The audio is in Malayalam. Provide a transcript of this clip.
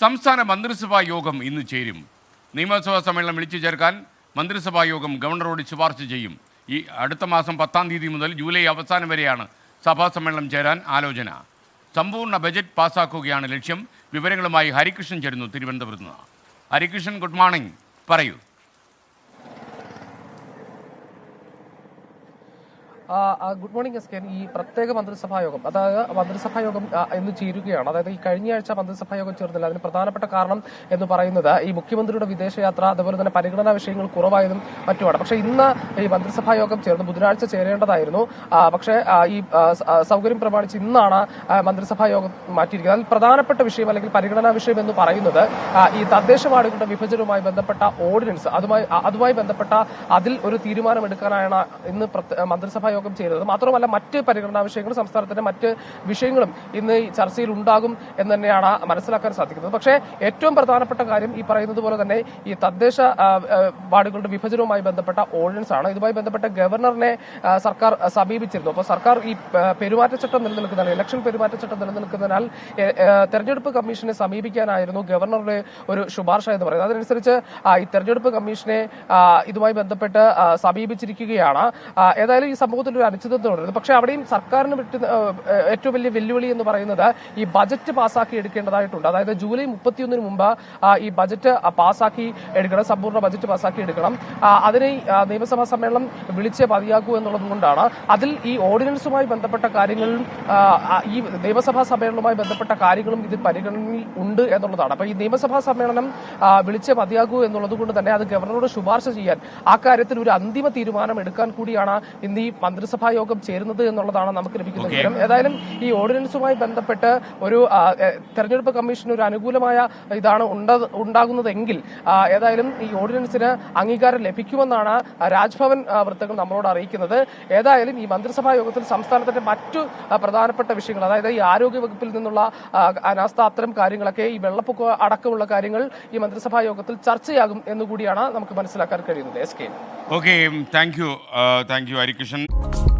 സംസ്ഥാന മന്ത്രിസഭാ യോഗം ഇന്ന് ചേരും. നിയമസഭാ സമ്മേളനം വിളിച്ചു ചേർക്കാൻ മന്ത്രിസഭാ യോഗം ഗവർണറോട് ശുപാർശ ചെയ്യും. ഈ അടുത്ത മാസം പത്താം തീയതി മുതൽ ജൂലൈ അവസാനം വരെയാണ് സഭാ സമ്മേളനം ചേരാൻ ആലോചന. സമ്പൂർണ ബജറ്റ് പാസ്സാക്കുകയാണ് ലക്ഷ്യം. വിവരങ്ങളുമായി ഹരികൃഷ്ണൻ ചേരുന്നു തിരുവനന്തപുരത്ത് നിന്ന്. ഹരികൃഷ്ണൻ ഗുഡ് മോർണിംഗ് പറയൂ ആ, ആ, ഗുഡ് മോർണിംഗ് എസ് കെ. ഈ പ്രത്യേക മന്ത്രിസഭാ യോഗം അതായത് മന്ത്രിസഭാ യോഗം എന്ന് ചേരുകയാണ്. അതായത് ഈ കഴിഞ്ഞ ആഴ്ച മന്ത്രിസഭാ യോഗം ചേർന്നില്ല അതിന് പ്രധാനപ്പെട്ട കാരണം എന്ന് പറയുന്നത് ഈ മുഖ്യമന്ത്രിയുടെ വിദേശയാത്ര അതുപോലെ തന്നെ പരിഗണനാ വിഷയങ്ങൾ കുറവായതും മറ്റുമാണ്. പക്ഷേ ഇന്ന് ഈ മന്ത്രിസഭാ യോഗം ചേർന്ന് ബുധനാഴ്ച ചേരേണ്ടതായിരുന്നു. പക്ഷേ ഈ സൗകര്യം പ്രമാണിച്ച് ഇന്നാണ് മന്ത്രിസഭാ യോഗം മാറ്റിയിരിക്കുന്നത്. അതിൽ പ്രധാനപ്പെട്ട വിഷയം അല്ലെങ്കിൽ പരിഗണനാ വിഷയം എന്ന് പറയുന്നത് ഈ തദ്ദേശ വാർഡുകളുടെ വിഭജനവുമായി ബന്ധപ്പെട്ട ഓർഡിനൻസ് അതുമായി അതുമായി ബന്ധപ്പെട്ട അതിൽ ഒരു തീരുമാനമെടുക്കാനാണ് ഇന്ന് മന്ത്രിസഭാ യോഗം ചെയ്തത്. മാത്രമല്ല മറ്റ് പരിഗണനാ വിഷയങ്ങൾ സംസ്ഥാനത്തിന്റെ മറ്റ് വിഷയങ്ങളും ഇന്ന് ചർച്ചയിൽ ഉണ്ടാകും എന്ന് തന്നെയാണ് മനസ്സിലാക്കാൻ സാധിക്കുന്നത്. പക്ഷേ ഏറ്റവും പ്രധാനപ്പെട്ട കാര്യം ഈ പറയുന്നത് പോലെ തന്നെ ഈ തദ്ദേശ വാർഡുകളുടെ വിഭജനവുമായി ബന്ധപ്പെട്ട ഓർഡിനൻസ് ആണ്. ഇതുമായി ബന്ധപ്പെട്ട ഗവർണറിനെ സർക്കാർ സമീപിച്ചിരുന്നു. അപ്പോൾ സർക്കാർ ഈ പെരുമാറ്റച്ചട്ടം നിലനിൽക്കുന്നതിനാൽ ഇലക്ഷൻ പെരുമാറ്റച്ചട്ടം നിലനിൽക്കുന്നതിനാൽ തെരഞ്ഞെടുപ്പ് കമ്മീഷനെ സമീപിക്കാനായിരുന്നു ഗവർണറുടെ ഒരു ശുപാർശ എന്ന് പറയുന്നത്. അതിനനുസരിച്ച് ഈ തെരഞ്ഞെടുപ്പ് കമ്മീഷനെ ഇതുമായി ബന്ധപ്പെട്ട് സമീപിച്ചിരിക്കുകയാണ്. ഏതായാലും ഈ സംഭവത്തിൽ ഒരു അനിശ്ചിതത്വം തുടരുന്നു പക്ഷേ അവിടെയും സർക്കാരിന് ഏറ്റവും വലിയ വെല്ലുവിളി എന്ന് പറയുന്നത് ഈ ബജറ്റ് പാസ്സാക്കി എടുക്കേണ്ടതായിട്ടുണ്ട്. അതായത് ജൂലൈ മുപ്പത്തിയൊന്നിന് മുമ്പ് ഈ ബജറ്റ് പാസ്സാക്കി എടുക്കണം സമ്പൂർണ ബജറ്റ് പാസ്സാക്കി എടുക്കണം. അതിന് നിയമസഭാ സമ്മേളനം വിളിച്ച് മതിയാക്കൂ എന്നുള്ളത് കൊണ്ടാണ്. അതിൽ ഈ ഓർഡിനൻസുമായി ബന്ധപ്പെട്ട കാര്യങ്ങളും ഈ നിയമസഭാ സമ്മേളനവുമായി ബന്ധപ്പെട്ട കാര്യങ്ങളും ഇതിൽ പരിഗണനയിൽ ഉണ്ട് എന്നുള്ളതാണ്. അപ്പൊ ഈ നിയമസഭാ സമ്മേളനം വിളിച്ച് പതിയാക്കൂ എന്നുള്ളത് കൊണ്ട് തന്നെ അത് ഗവർണറോട് ശുപാർശ ചെയ്യാൻ ആ കാര്യത്തിൽ ഒരു അന്തിമ തീരുമാനം എടുക്കാൻ കൂടിയാണ് ഇന്ന് ഈ മന്ത്രിസഭാ യോഗം ചേരുന്നത് എന്നുള്ളതാണ് നമുക്ക് ലഭിക്കുന്ന. വിവരം. ഏതായാലും ഈ ഓർഡിനൻസുമായി ബന്ധപ്പെട്ട് ഒരു തെരഞ്ഞെടുപ്പ് കമ്മീഷന് ഒരു അനുകൂലമായ ഇതാണ് ഉണ്ടാകുന്നതെങ്കിൽ ഏതായാലും ഈ ഓർഡിനൻസിന് അംഗീകാരം ലഭിക്കുമെന്നാണ് രാജ്ഭവൻ വൃത്തങ്ങൾ നമ്മളോട് അറിയിക്കുന്നത്. ഏതായാലും ഈ മന്ത്രിസഭാ യോഗത്തിൽ സംസ്ഥാനത്തിന്റെ മറ്റു പ്രധാനപ്പെട്ട വിഷയങ്ങൾ അതായത് ഈ ആരോഗ്യ വകുപ്പിൽ നിന്നുള്ള അനാസ്ഥ അത്തരം കാര്യങ്ങളൊക്കെ ഈ വെള്ളപ്പൊക്ക അടക്കമുള്ള കാര്യങ്ങൾ ഈ മന്ത്രിസഭാ യോഗത്തിൽ ചർച്ചയാകും എന്നുകൂടിയാണ് നമുക്ക് മനസ്സിലാക്കാൻ കഴിയുന്നത്. S K. Okay thank you thank you Harikrishnan. Bye.